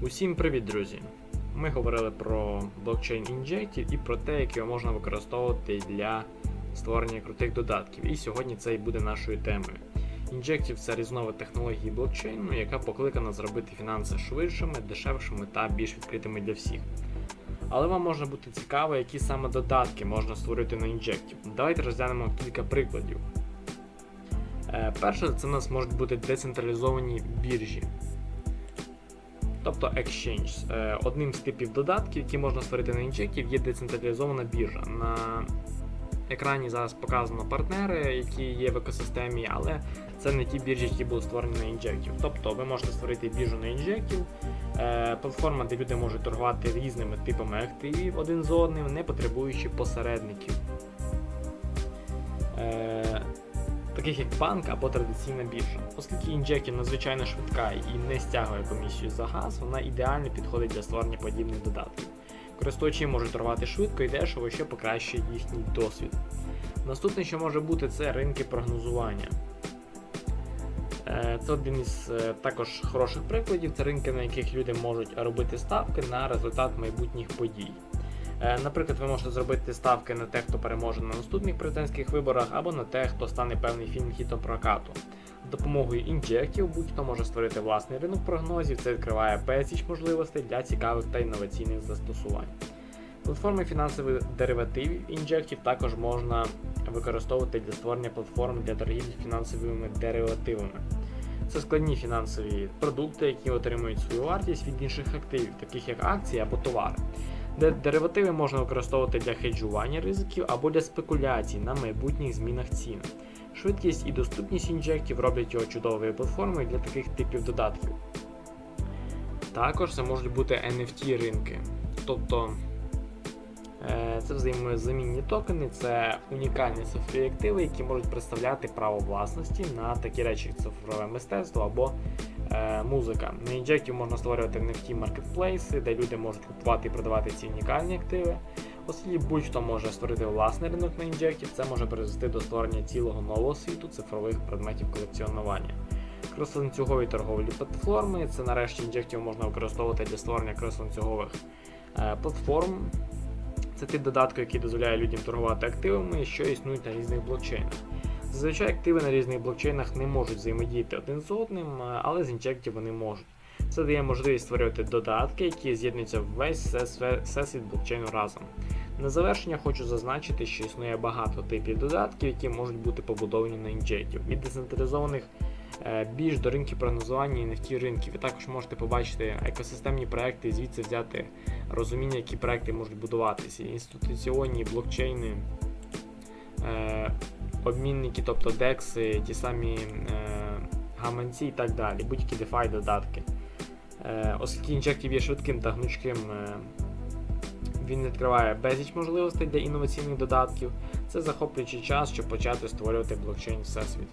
Усім привіт, друзі! Ми говорили про блокчейн інжектів і про те, як його можна використовувати для створення крутих додатків. І сьогодні це і буде нашою темою. Інжектів це різновид технології блокчейну, яка покликана зробити фінанси швидшими, дешевшими та більш відкритими для всіх. Але вам може бути цікаво, які саме додатки можна створити на інжектів. Давайте розглянемо кілька прикладів. Е, Перше, це у нас можуть бути децентралізовані біржі. Тобто Exchange. Е, Одним з типів додатків, які можна створити на інжектів, є децентралізована біржа. На екрані зараз показано партнери, які є в екосистемі, але це не ті біржі, які були створені на інжектів. Тобто ви можете створити біржу на інжектів, е, платформа, де люди можуть торгувати різними типами активів один з одним, не потребуючи посередників. Таких як банк або традиційна біржа. Оскільки інжектів надзвичайно швидка і не стягує комісію за газ, вона ідеально підходить для створення подібних додатків. Користувачі можуть торгувати швидко і дешево, що покращує їхній досвід. Наступне, що може бути, це ринки прогнозування. Е, Це один із е, також хороших прикладів. Це ринки, на яких люди можуть робити ставки на результат майбутніх подій. Е, Наприклад, ви можете зробити ставки на те, хто переможе на наступних президентських виборах, або на те, хто стане певний фільм хітом прокату. З допомогою інжектів будь-хто може створити власний ринок прогнозів, це відкриває безліч можливостей для цікавих та інноваційних застосувань. Платформи фінансових деривативів інжектів також можна використовувати для створення платформ для торгівлі фінансовими деривативами. Це складні фінансові продукти, які отримують свою вартість від інших активів, таких як акції або товари. Де деривативи можна використовувати для хеджування ризиків або для спекуляцій на майбутніх змінах цін. Швидкість і доступність інжектів роблять його чудовою платформою для таких типів додатків. Також це можуть бути NFT ринки. Тобто е, це взаємозамінні токени, це унікальні цифрові активи, які можуть представляти право власності на такі речі, як цифрове мистецтво або музика. На інжектів можна створювати NFT маркетплейси, де люди можуть купувати і продавати ці унікальні активи. Оскільки будь-хто може створити власний ринок на інжектів, це може призвести до створення цілого нового світу цифрових предметів колекціонування. Кросланцюгові торговлі платформи це нарешті інжектів можна використовувати для створення кросланцюгових е, платформ. Це тип додатку, який дозволяє людям торгувати активами, що існують на різних блокчейнах. Зазвичай активи на різних блокчейнах не можуть взаємодіяти один з одним, е, але з інжектів вони можуть. Це дає можливість створювати додатки, які з'єднуються в весь всесвіт блокчейну разом. На завершення хочу зазначити, що існує багато типів додатків, які можуть бути побудовані на інжектів. Від децентралізованих е, бірж до ринків прогнозування і NFT ринків. Ви також можете побачити екосистемні проекти і звідси взяти розуміння, які проекти можуть будуватися. Інституційні блокчейни, е, обмінники, тобто DEX, ті самі е, гаманці і так далі, будь-які DeFi додатки. Е, Оскільки інжектів є швидким та гнучким, е, він відкриває безліч можливостей для інноваційних додатків. Це захоплюючий час, щоб почати створювати блокчейн всесвіт.